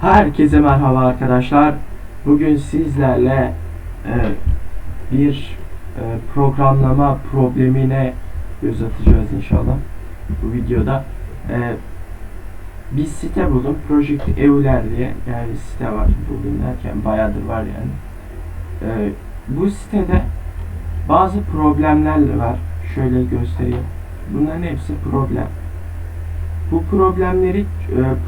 Herkese merhaba arkadaşlar. Bugün sizlerle e, bir e, programlama problemine göz atacağız inşallah. Bu videoda e, bir site buldum. Project Euler diye yani site var. Buldum derken bayağıdır var yani. E, bu sitede bazı problemler var. Şöyle göstereyim. Bunların hepsi problem. Bu problemleri e,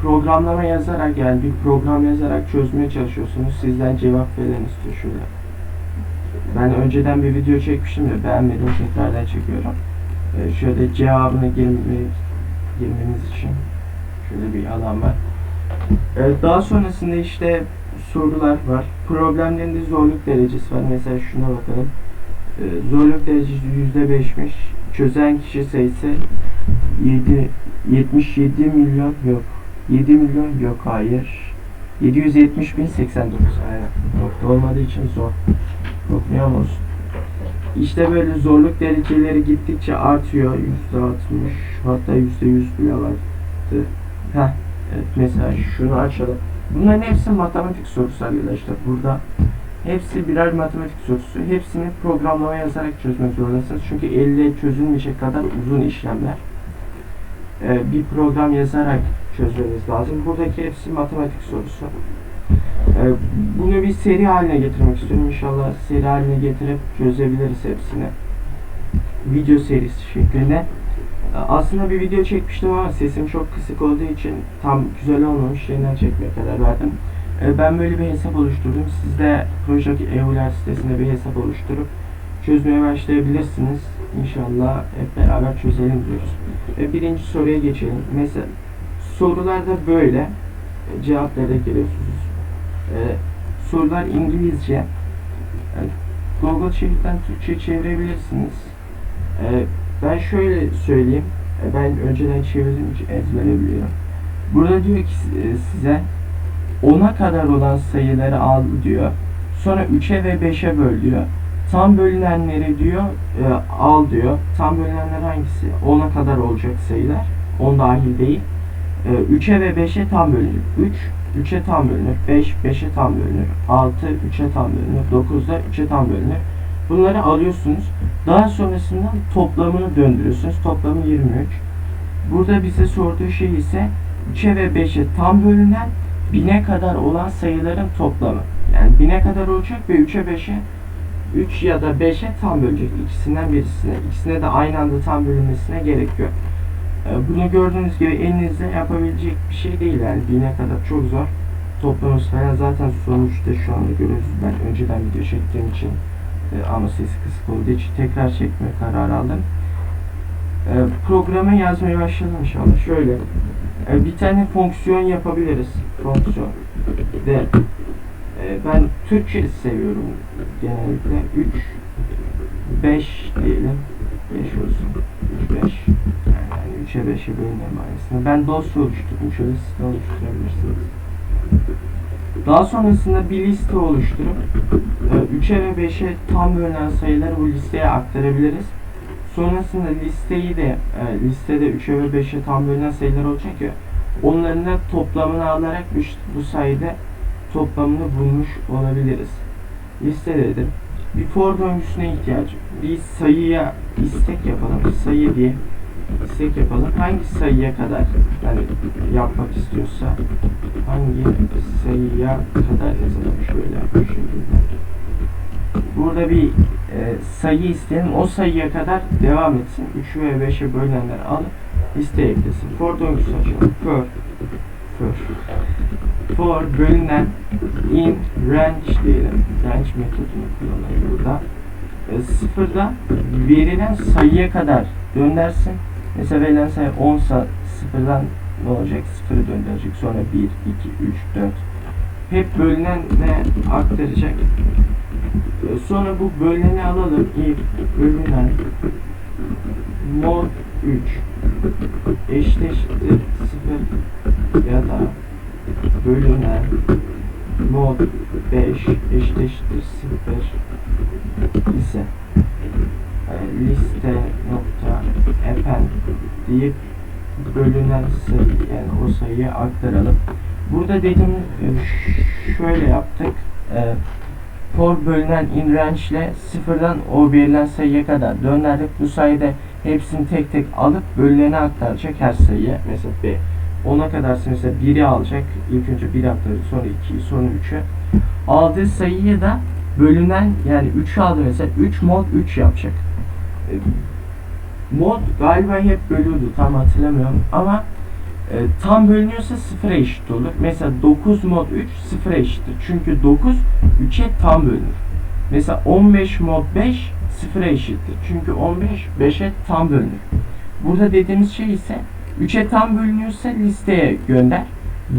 programlama yazarak yani bir program yazarak çözmeye çalışıyorsunuz. Sizden cevap veren istiyor şöyle. Ben önceden bir video çekmiştim de beğenmedim tekrardan çekiyorum. E, şöyle cevabını girme, girmeniz için şöyle bir alan var. E, daha sonrasında işte sorular var. Problemlerin de zorluk derecesi var. Mesela şuna bakalım. Zorluk derecesi %5'miş. Çözen kişi sayısı 7 77 milyon yok. 7 milyon yok hayır. 770 bin 89 aynen. Nokta olmadığı için zor. Okuyor musun? İşte böyle zorluk dereceleri gittikçe artıyor. %60 hatta %100 bile vardı. Heh, evet mesela şunu açalım. Bunların hepsi matematik sorusu arkadaşlar. Burada hepsi birer matematik sorusu. Hepsini programlama yazarak çözmek zorundasınız. Çünkü elle çözülmeyecek kadar uzun işlemler e, bir program yazarak çözmeniz lazım. Buradaki hepsi matematik sorusu. E, bunu bir seri haline getirmek istiyorum. İnşallah seri haline getirip çözebiliriz hepsini. Video serisi şeklinde. E, Aslında bir video çekmiştim ama sesim çok kısık olduğu için tam güzel olmamış. Yeniden çekmeye karar verdim. Ben böyle bir hesap oluşturdum. Siz de Project Euler sitesinde bir hesap oluşturup çözmeye başlayabilirsiniz. İnşallah hep beraber çözelim diyoruz. E, birinci soruya geçelim. Mesela sorularda böyle e, cevaplara giriyorsunuz. E, sorular İngilizce. E, Google Çevir'den Türkçe çevirebilirsiniz. E, ben şöyle söyleyeyim. E, ben önceden çevirdiğim için ezbere. Burada diyor ki size 10'a kadar olan sayıları al diyor. Sonra 3'e ve 5'e böl diyor. Tam bölünenleri diyor e, al diyor. Tam bölünenler hangisi? 10'a kadar olacak sayılar. 10 dahil değil. E, 3'e ve 5'e tam bölünür. 3 3'e tam bölünür. 5 5'e tam bölünür. 6 3'e tam bölünür. 9 da 3'e tam bölünür. Bunları alıyorsunuz. Daha sonrasında toplamını döndürüyorsunuz. Toplamı 23. Burada bize sorduğu şey ise 3'e ve 5'e tam bölünen 1000'e kadar olan sayıların toplamı. Yani 1000'e kadar olacak ve 3'e 5'e 3 ya da 5'e tam bölecek. İkisinden birisine. İkisine de aynı anda tam bölünmesine gerek yok. Ee, Bunu gördüğünüz gibi elinizde yapabilecek bir şey değil yani. Bine kadar çok zor. Toplaması falan zaten sonuçta şu anda görüyoruz. Ben önceden video çektiğim için e, ama sesi kısık olduğu için tekrar çekme kararı aldım. E, Programa yazmaya başladım inşallah. Şöyle e, bir tane fonksiyon yapabiliriz. Fonksiyon. De ben Türkçe seviyorum genellikle. 3 5 diyelim. 5 olsun. 3 5. Yani 3'e 5'e bölünelim aynısını. Ben dosya oluşturdum. Şöyle siz de oluşturabilirsiniz. Daha sonrasında bir liste oluşturup 3'e ve 5'e tam bölünen sayıları bu listeye aktarabiliriz. Sonrasında listeyi de e, listede 3'e ve 5'e tam bölünen sayılar olacak ya onların da toplamını alarak bu sayede toplamını bulmuş olabiliriz. Liste dedim. Bir for döngüsüne ihtiyacım. Bir sayıya istek yapalım. Sayı diye istek yapalım. Hangi sayıya kadar yani yapmak istiyorsa hangi sayıya kadar yazalım şöyle bu şekilde. Burada bir e, sayı isteyelim. O sayıya kadar devam etsin. 3 ve 5'e bölünenleri alıp listeye eklesin. For döngüsü açalım. For for bölünen in range diyelim. Range metodunu kullanalım burada. E, sıfırdan verilen sayıya kadar döndürsün. Mesela verilen sayı 10 sa sıfırdan ne olacak? Sıfırı döndürecek. Sonra 1, 2, 3, 4. Hep bölünenle aktaracak. E, Sonra bu bölüneni alalım. If bölünen mod 3 eşleştir 0 ya da bölünen mod 5 eşleştir 0 ise e, liste nokta append deyip bölünen sayı yani o sayıyı aktaralım. Burada dedim e, şöyle yaptık. E, for bölünen in range ile sıfırdan o verilen sayıya kadar döndürdük. Bu sayede hepsini tek tek alıp bölünene aktaracak her sayıya. Mesela B. 10'a kadarsa mesela 1'i alacak. İlk önce 1'i aktaracak. Sonra 2'yi sonra 3'ü. Aldığı sayıyı da bölünen yani 3'ü aldı mesela 3 mod 3 yapacak. E, Mod galiba hep bölüyordu tam hatırlamıyorum ama e, tam bölünüyorsa 0'a eşit olur. Mesela 9 mod 3 0'a eşittir. Çünkü 9 3'e tam bölünür. Mesela 15 mod 5 0'a eşittir. Çünkü 15 5'e tam bölünür. Burada dediğimiz şey ise 3'e tam bölünüyorsa listeye gönder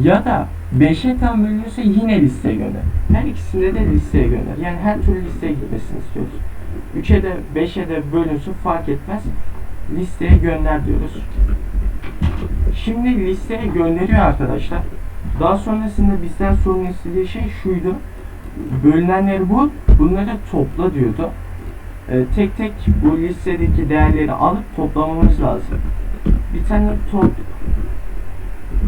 ya da 5'e tam bölünüyorsa yine listeye gönder. Her ikisinde de listeye gönder. Yani her türlü listeye gitmesini istiyoruz. 3'e de 5'e de bölünsün fark etmez. Listeye gönder diyoruz. Şimdi listeye gönderiyor arkadaşlar. Daha sonrasında bizden sorun istediği şey şuydu. Bölünenleri bul, bunları topla diyordu. Ee, tek tek bu listedeki değerleri alıp toplamamız lazım. Bir tane top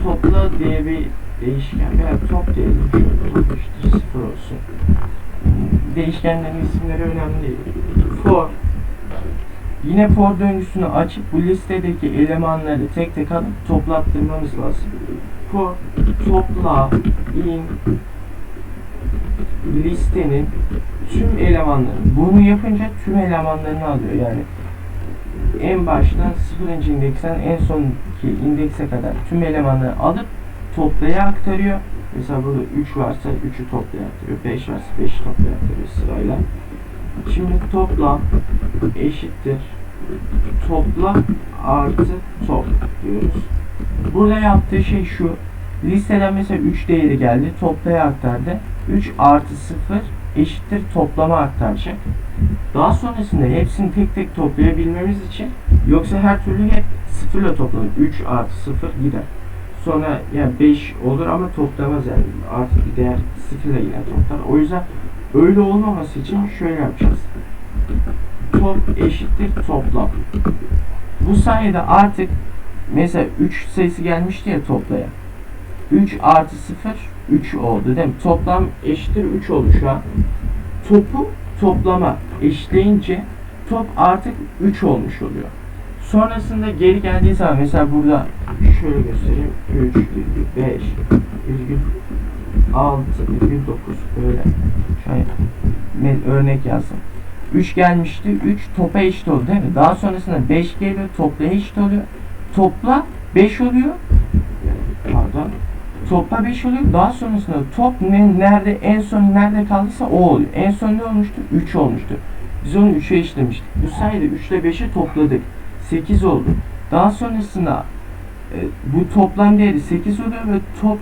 topla diye bir değişken veya top diyelim şöyle top eşittir sıfır olsun. Değişkenlerin isimleri önemli değil. For Yine for döngüsünü açıp bu listedeki elemanları tek tek alıp toplattırmamız lazım. For topla in listenin tüm elemanlarını bunu yapınca tüm elemanlarını alıyor yani en baştan 0. indeksten en sonki indekse kadar tüm elemanları alıp toplaya aktarıyor. Mesela burada 3 varsa 3'ü toplaya aktarıyor. 5 varsa 5'i toplaya aktarıyor sırayla. Şimdi toplam eşittir topla artı top diyoruz. Burada yaptığı şey şu. Listeden mesela 3 değeri geldi. Toplaya aktardı. 3 artı 0 eşittir toplama aktaracak. Daha sonrasında hepsini tek tek toplayabilmemiz için yoksa her türlü hep 0 ile toplanır. 3 artı 0 gider. Sonra yani 5 olur ama toplamaz yani. Artık bir değer 0 ile yine toplar. O yüzden öyle olmaması için şöyle yapacağız top eşittir toplam. Bu sayede artık mesela 3 sayısı gelmişti ya toplaya. 3 artı 0 3 oldu değil mi? Toplam eşittir 3 oldu şu an. Topu toplama eşitleyince top artık 3 olmuş oluyor. Sonrasında geri geldiği zaman mesela burada şöyle göstereyim. 3,5 6,9 böyle. Şöyle örnek yazdım. 3 gelmişti. 3 topa eşit oldu değil mi? Daha sonrasında 5 geliyor. Topla eşit oluyor. Topla 5 oluyor. Topla 5 oluyor. Daha sonrasında top ne, nerede en son nerede kaldıysa o oluyor. En son ne olmuştu? 3 olmuştu. Biz onu 3'e eşitlemiştik. Bu sayede 3 ile 5'i topladık. 8 oldu. Daha sonrasında e, bu toplam değeri 8 oluyor ve top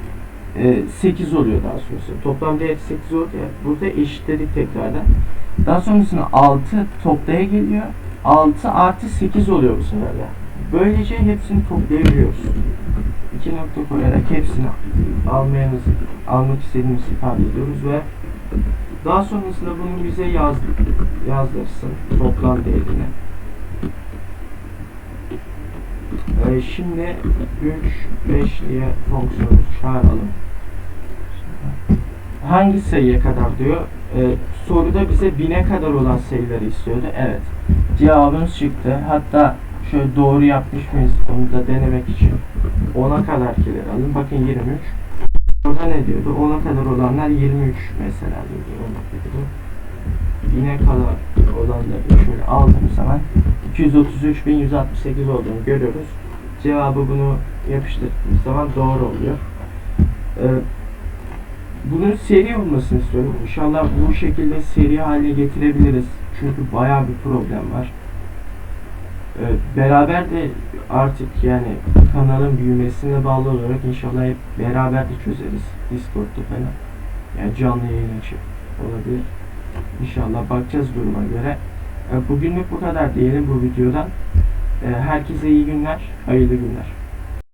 e, 8 oluyor daha sonrasında. Toplam değeri 8 oldu ya. Burada eşitledik tekrardan. Daha sonrasında 6 toplaya geliyor. 6 artı 8 oluyor bu sefer de. Böylece hepsini toplayabiliyoruz. İki nokta koyarak hepsini almayanız, almak istediğimizi ifade ediyoruz ve daha sonrasında bunu bize yaz, yazdırsın toplam değerini. Ee, şimdi 3, 5 diye fonksiyonumuzu çağıralım. Hangi sayıya kadar diyor? Ee, soruda bize bine kadar olan sayıları istiyordu. Evet. Cevabımız çıktı. Hatta şöyle doğru yapmış mıyız onu da denemek için 10'a kadarkileri alın. Bakın 23. Orada ne diyordu? 10'a kadar olanlar 23 mesela diyordu. Bine kadar olanları şöyle aldığım zaman 233.168 olduğunu görüyoruz. Cevabı bunu yapıştırdığımız zaman doğru oluyor. Ee, bunun seri olmasını istiyorum. İnşallah bu şekilde seri haline getirebiliriz. Çünkü bayağı bir problem var. Beraber de artık yani kanalın büyümesine bağlı olarak inşallah hep beraber de çözeriz. Discord'da falan. Yani canlı yayın açıp olabilir. İnşallah bakacağız duruma göre. Ee, bugünlük bu kadar diyelim bu videodan. Ee, herkese iyi günler, hayırlı günler.